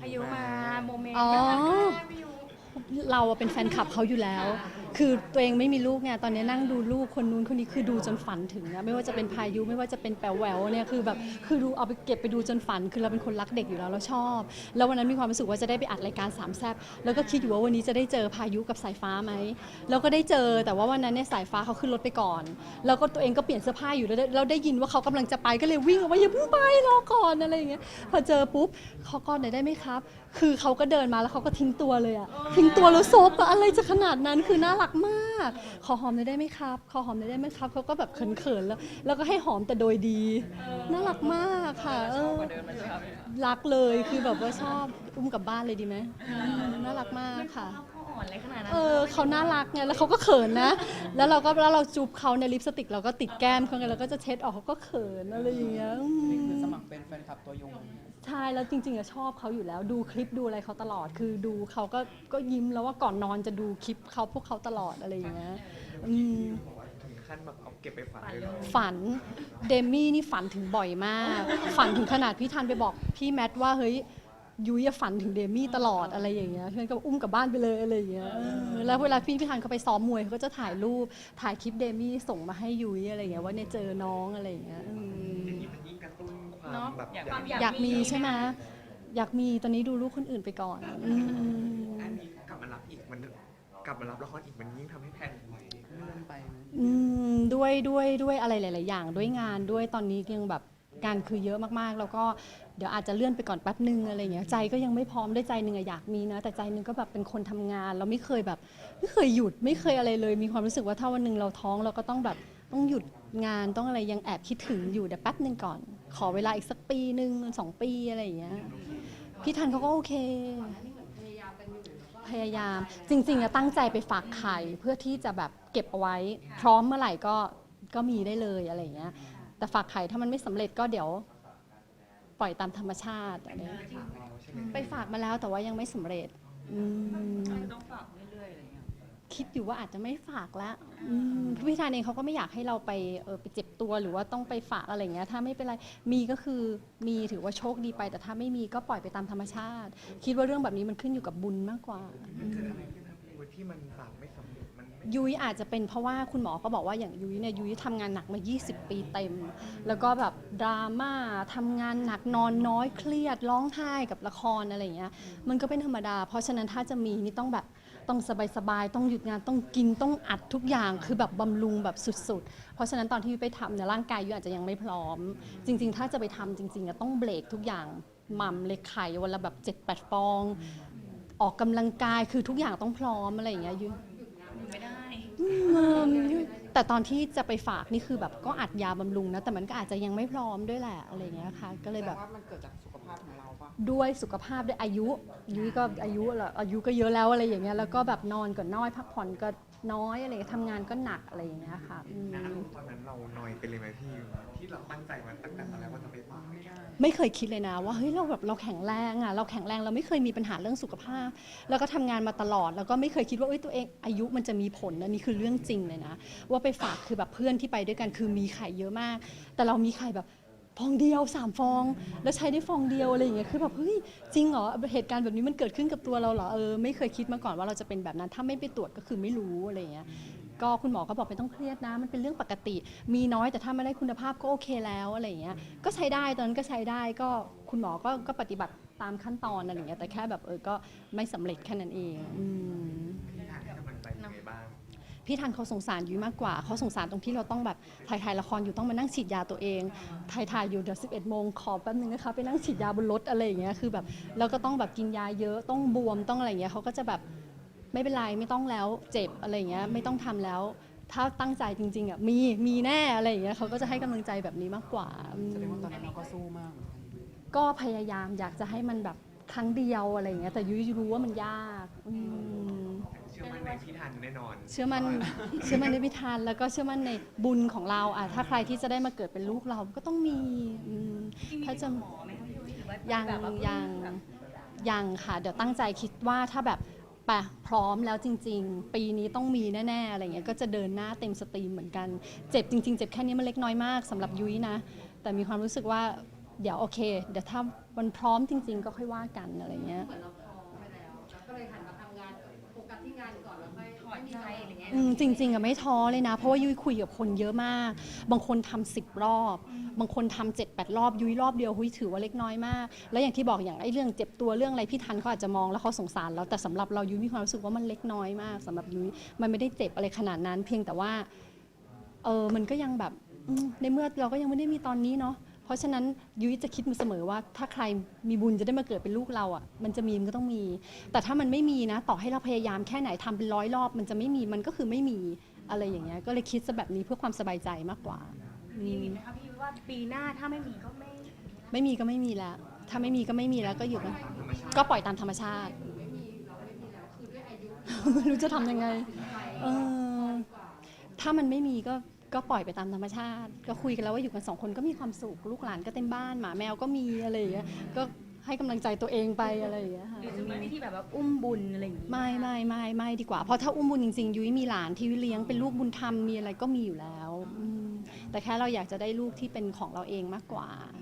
ไปเจอน้องพาพายุยุมาโมเมนต์อ๋อพายุเราอะเป็นแฟนคลับเขาอยู่แล้ว คือตัวเองไม่มีลูกไงตอนนี้นั่งดูลูกคนนู้นคนนี้คือดูจนฝันถึงนะไม่ว่าจะเป็นพายุไม่ว่าจะเป็นแปลแหววเนี่ยคือแบบคือดูเอาไปเก็บไปดูจนฝัน คือเราเป็นคนรักเด็กอยู่แล้วเราชอบ แล้ววันนั้นมีความรู้สึกว่าจะได้ไปอัดรายการสามแซบแล้วก็คิดอยู่ว่าวันนี้จะได้เจอพายุกับสายฟ้าไหมแล้วก็ได้เจอแต่ว่าวันนั้นเนี่ยสายฟ้าเขาขึ้นรถไปก่อน แล้วก็ตัวเองก็เปลี่ยนเสื้อผ้าอยู่แล้วได้เราได้ยินว่าเขากำลังจะไปก็เลยวิ่งออกมาอย่าเพิ่งไปรอก่อนอะไรอย่างเงี้ยพอเจอปุ๊บขอกอดหน่อยได้ไหมครับ คือเขาก็เดินมาแล้วเขาก็ทิ้งตัวเลยอะทิ้งตัวแล้วซบอะอะไรจะขนาดนั้นคือน่ารักักมาก ขอหอมหน่อยได้ไหมครับ ขอหอมหน่อยได้ไหมครับเขาก็แบบเขินๆแล้ว แล้วก็ให้หอมแต่โดยดี น่ารักมากค่ะเออรักเลยคือแบบว่าชอบอุ้มกลับบ้านเลยดีไหมน่ารักมากค่ะ อ่อนอะไรขนาดนั้นเออเขาน่ารักไงแล้วเขาก็เขินนะ แล้วเราก็แล้วเราจูบเขาในลิปสติกเราก็ติดแก้มเขาไงเราก็จะเช็ดออกเขาก็เขินอะไรอย่างเงี้ยอืมนี่คือสมัครเป็นแฟนคลับตัวยง ใช่แล้วจริงๆอะชอบเขาอยู่แล้ว ดูคลิปดูอะไรเขาตลอด คือดูเขาก็ก็ยิ้มแล้วว่าก่อนนอนจะดูคลิปเขาพวกเขาตลอดอะไรอย่างเงี้ยอืมถึงขั้นแบบเอาเก็บไปฝันเลยเหรอ ฝันเดมี่นี่ฝันถึงบ่อยมาก ฝันถึงขนาดพี่ทันไปบอกพี่แมทว่าเฮ้ย ยุ้ยอะฝันถึงเดมี่ตลอดอะไรอย่างเงี้ยเพื่อนก็อุ้มกลับบ้านไปเลยอะไรอย่างเงี้ยเออแล้วเวลาพี่พี่ทันเขาไปซ้อมมวยเขาก็จะถ่ายรูปถ่ายคลิปเดมี่ส่งมาให้ยุ้ยอะไรอย่างเงี้ยว่าเนี่ยเจอน้องอะไรอย่างเงี้ยอืม อย่างนี้มันยิ่งกระตุ้นความเนาะแบบอยากอยาก อยากมีใช่ไหมอยากมีตอนนี้ดูลูกคนอื่นไปก่อนอืมอันนี้กลับมารับอีกมันกลับมารับละครอีกมันยิ่งทำให้แพนไหวเลื่อนไปไหมอืมด้วยด้วยด้วยอะไรหลาย ๆ อย่างด้วยงานด้วยตอนนี้ยังแบบ งานคือเยอะมากๆ แล้วก็เดี๋ยวอาจจะเลื่อนไปก่อนแป๊บนึงอะไรเงี้ยใจก็ยังไม่พร้อมด้วยใจหนึ่งอะอยากมีนะ แต่ใจหนึ่งก็แบบเป็นคนทำงาน เราไม่เคยแบบ ไม่เคยหยุดไม่เคยอะไรเลย มีความรู้สึกว่าถ้าวันหนึ่งเราท้องเราก็ต้องแบบต้องหยุดงานต้องอะไรยังแอบคิดถึงอยู่เดี๋ยวแป๊บนึงก่อน ขอเวลาอีกสักปีหนึ่งสองปีอะไรอย่างเงี้ยพี่ทันเขาก็โอเค พยายามจริงๆอะตั้งใจไปฝากไข่เพื่อที่จะแบบเก็บเอาไว้ พร้อมเมื่อไหร่ก็ก็มีได้เลยอะไรอย่างเงี้ย แต่ฝากไข่ถ้ามันไม่สำเร็จก็เดี๋ยวปล่อยตามธรรมชาติอะไรอย่างเงี้ยเราใช่ไหมไปฝากมาแล้วแต่ว่ายังไม่สำเร็จอืมต้องฝากเรื่อยๆอะไรเงี้ยคิดอยู่ว่าอาจจะไม่ฝากแล้วอืมพี่ธานเองเขาก็ไม่อยากให้เราไปเออไปเจ็บตัวหรือว่าต้องไปฝากอะไรอย่างเงี้ยถ้าไม่เป็นไรมีก็คือมีถือว่าโชคดีไป แต่ถ้าไม่มีก็ปล่อยไปตามธรรมชาติ คิดว่าเรื่องแบบนี้มันขึ้นอยู่กับบุญมากกว่ามันเกิดอะไรขึ้นครับพี่ ที่มันฝากไม่สำเร็จมันไม่ยุ้ยอาจจะเป็นเพราะว่าคุณหมอก็บอกว่าอย่างยุ้ยเนี่ยยุ้ยทำงานหนักมา 20 ปีเต็ม แล้วก็แบบดราม่าทำงานหนักนอนน้อยเครียดร้องไห้กับละครอะไรอย่างเงี้ยมันก็เป็นธรรมดา เพราะฉะนั้นถ้าจะมีนี่ต้องแบบต้องสบายๆต้องหยุดงานต้องกินต้องอัดทุกอย่างคือแบบบำรุงแบบสุดๆ เพราะฉะนั้นตอนที่ยุ้ยไปทำเนี่ยร่างกายยุ้ยอาจจะยังไม่พร้อม จริง ๆ ถ้าจะไปทำจริงๆอะต้องเบรกทุกอย่างหม่ำเลยไข่วันละแบบ7-8ฟอง ออกกำลังกายคือทุกอย่างต้องพร้อมอะไรอย่างเงี้ยยุ้ยไม่ได้อืมแต่ตอนที่จะไปฝากนี่คือแบบก็อัดยาบำรุงนะแต่มันก็อาจจะยังไม่พร้อมด้วยแหละอะไรอย่างเงี้ยค่ะ ก็เลยแบบว่ามันเกิดจากสุขภาพของเรา ด้วยสุขภาพด้วยอายุยุ้ยก็อายุละอายุก็เยอะแล้วอะไรอย่างเงี้ยแล้วก็แบบนอนก็น้อยพักผ่อนก็น้อยอะไรอย่างเงี้ยทำงานก็หนักอะไรอย่างเงี้ยค่ะอืมนะตอนนั้นเรานอยไปเลยไหมพี่ที่เราตั้งใจมาตั้งแต่ตอนแรกว่าจะไปฝากไม่ได้ไม่เคยคิดเลยนะว่าเฮ้ยเราแบบเราแข็งแรงอะเราแข็งแรงเราไม่เคยมีปัญหาเรื่องสุขภาพ แล้วก็ทำงานมาตลอด แล้วก็ไม่เคยคิดว่าเอ้ยตัวเองอายุมันจะมีผลนะนี่คือเรื่องจริงเลยนะ ว่าไปฝากคือแบบเพื่อนที่ไปด้วยกันคือมีไข่เยอะมาก แต่เรามีไข่แบบ ฟองเดียวสามฟอง แล้วใช้ได้ฟองเดียวอะไรอย่างเงี้ยคือแบบเฮ้ยจริงเหรอเหตุการณ์แบบนี้มันเกิดขึ้นกับตัวเราเหรอเออไม่เคยคิดมาก่อนว่าเราจะเป็นแบบนั้น ถ้าไม่ไปตรวจก็คือไม่รู้อะไรอย่างเงี้ยก็คุณหมอก็บอกไม่ต้องเครียดนะมันเป็นเรื่องปกติ มีน้อยแต่ถ้าไม่ได้คุณภาพก็โอเคแล้วอะไรอย่างเงี้ยก็ใช้ได้ตอนนั้นก็ใช้ได้ก็คุณหมอก็ก็ปฏิบัติตามขั้นตอนอะไรอย่างเงี้ยแต่แค่แบบเออก็ไม่สำเร็จแค่นั้นเองอืม พี่ทันเขาสงสารยุ้ยมากกว่าเขาสงสารตรงที่เราต้องแบบถ่ายถ่ายละครอยู่ต้องมานั่งฉีดยาตัวเองถ่ายถ่ายอยู่เดี๋ยว11โมงขอแป๊บนึงนะคะไปนั่งฉีดยาบนรถอะไรอย่างเงี้ยคือแบบเราก็ต้องแบบกินยาเยอะต้องบวมต้องอะไรอย่างเงี้ยเขาก็จะแบบไม่เป็นไรไม่ต้องแล้วเจ็บอะไรอย่างเงี้ยไม่ต้องทำแล้ว ถ้าตั้งใจจริงๆอะมีมีแน่อะไรอย่างเงี้ยเขาก็จะให้กำลังใจแบบนี้มากกว่าอืมแสดงว่าตอนนั้นเราก็สู้มากเหมือนกันก็พยายามอยากจะให้มันแบบครั้งเดียวอะไรอย่างเงี้ยแต่ยุ้ยรู้ว่ามันยากอืมเชื่อมั่นในพี่ทันแน่นอนเชื่อมันเชื่อมันในพิธานแล้วก็เชื่อมันในบุญของเราอะถ้าใครที่จะได้มาเกิดเป็นลูกเราก็ต้องมีอืมถ้าจะ หมอไหมคะพี่ยุ้ยหรือว่ายังแบบว่ายังแบบยังค่ะ เดี๋ยวตั้งใจคิดว่าถ้าแบบปะพร้อมแล้วจริง ๆ ปีนี้ต้องมีแน่ ๆ อะไรเงี้ยก็จะเดินหน้าเต็มสตรีมเหมือนกัน เจ็บจริง ๆ เจ็บแค่นี้มันเล็กน้อยมากสำหรับยุ้ยนะ แต่มีความรู้สึกว่าเดี๋ยวโอเค เดี๋ยวถ้ามันพร้อมจริง ๆ ก็ค่อยว่ากันอะไรเงี้ย เหมือนเรา อืมจริงๆอะไม่ท้อเลยนะ เพราะว่ายุ้ยคุยกับคนเยอะมาก บางคนทำสิบรอบ บางคนทำเจ็ดแปดรอบ ยุ้ยรอบเดียวหุยถือว่าเล็กน้อยมาก แล้วอย่างที่บอกอย่างไอ้เรื่องเจ็บตัวเรื่องอะไรพี่ทันเขาอาจจะมองแล้วเขาสงสารเราแต่สำหรับเรายุ้ยมีความรู้สึกว่ามันเล็กน้อยมากสำหรับยุ้ยมันไม่ได้เจ็บอะไรขนาดนั้น เพียงแต่ว่า เออมันก็ยังแบบอืมในเมื่อเราก็ยังไม่ได้มีตอนนี้เนาะ ราะฉะนั้นยุ้ยจะคิดมาเสมอว่า ถ้าใครมีบุญจะได้มาเกิดเป็นลูกเราอะ่ะมันจะมีมันก็ต้องมี แต่ถ้ามันไม่มีนะ ต่อให้เราพยายามแค่ไหนทำเป็นร้อยรอบ มันจะไม่มีมันก็คือไม่มีอะไรอย่างเงี้ยก็เลยคิดซะแบบนี้เพื่อความสบายใจมากกว่าอืมีมไหมคะพี่ว่าปีหน้าถ้าไม่มีก็ไม่ไม่มีก็ไม่มีแล้ว ถ้าไม่มีก็ไม่มีแล้วก็อยู่กันก็ปล่อยตามธรรมชาติไม่รู้จะทำยังไงเออถ้ามันไม่มีก็ ก็ปล่อยไปตามธรรมชาติ ก็คุยกันแล้วว่าอยู่กันสองคนก็มีความสุขลูกหลานก็เต็มบ้านหมาแมวก็มีอะไรอย่างเงี้ยก็ให้กำลังใจตัวเองไปอะไรอย่างเงี้ยค่ะหรือจะมีวิธีแบบว่าอุ้มบุญอะไรอย่างงี้ไม่ไม่ไม่ไม่ดีกว่า เพราะถ้าอุ้มบุญจริงๆยุ้ยมีหลานที่ยุ้ยเลี้ยงเป็นลูกบุญธรรมมีอะไรก็มีอยู่แล้วอืมแต่แค่เราอยากจะได้ลูกที่เป็นของเราเองมากกว่าอืม